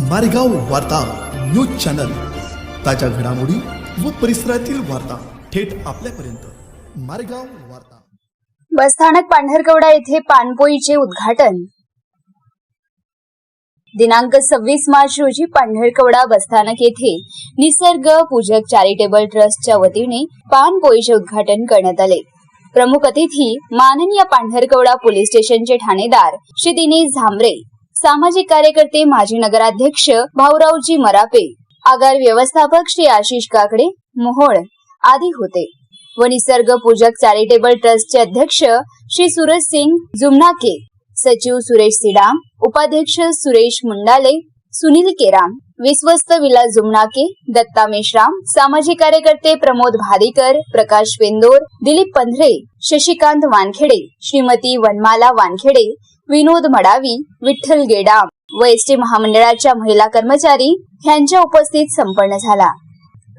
मारेगाव वार्ता news channel. ताज्या घडामोडी व परिसरातील वार्ता थेट आपल्यापर्यंत. मारेगाव वार्ता. बसस्थानक पांढरकवडा येथे पाणपोईचे उद्घाटन. दिनांक सव्वीस मार्च रोजी पांढरकवडा बसस्थानक येथे निसर्ग पूजक चॅरिटेबल ट्रस्टच्या वतीने पानपोईचे उद्घाटन करण्यात आले. प्रमुख अतिथी माननीय पांढरकवडा पोलीस स्टेशनचे ठाणेदार श्री दिनेश झांबरे सामाजिक कार्यकर्ते माजी नगराध्यक्ष भाऊरावजी मरापे आगार व्यवस्थापक श्री आशिष काकडे मोहोळ आदी होते. व निसर्ग पूजक चॅरिटेबल ट्रस्टचे अध्यक्ष श्री सूरज सिंग जुमनाके सचिव सुरेश सिडाम उपाध्यक्ष सुरेश मुंडाले सुनील केराम. विश्वस्त विलास जुमनाके दत्ता मेश्राम सामाजिक कार्यकर्ते प्रमोद भारीकर प्रकाश वेंदोर दिलीप पंधरे शशिकांत वानखेडे श्रीमती वनमाला वानखेडे विनोद मडावी विठ्ठल गेडाम व एसटी महामंडळाच्या महिला कर्मचारी यांच्या उपस्थित संपन्न झाला.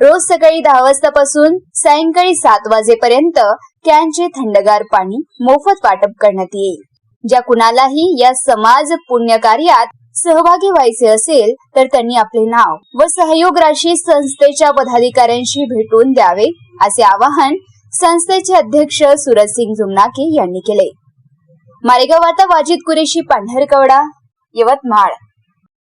रोज सकाळी दहा वाजतापासून सायंकाळी सात वाजेपर्यंत कॅनचे थंडगार पाणी मोफत वाटप करण्यात येईल. ज्या कुणालाही या समाज पुण्य कार्यात सहभागी व्हायचे असेल तर त्यांनी आपले नाव व सहयोग राशी संस्थेच्या पदाधिकाऱ्यांशी भेटून द्यावे असे आवाहन संस्थेचे अध्यक्ष सूरजसिंग जुमनाके यांनी केले. मारेगाव वाजित वाजिद कुरेशी पांढरकवडा यवतमाळ.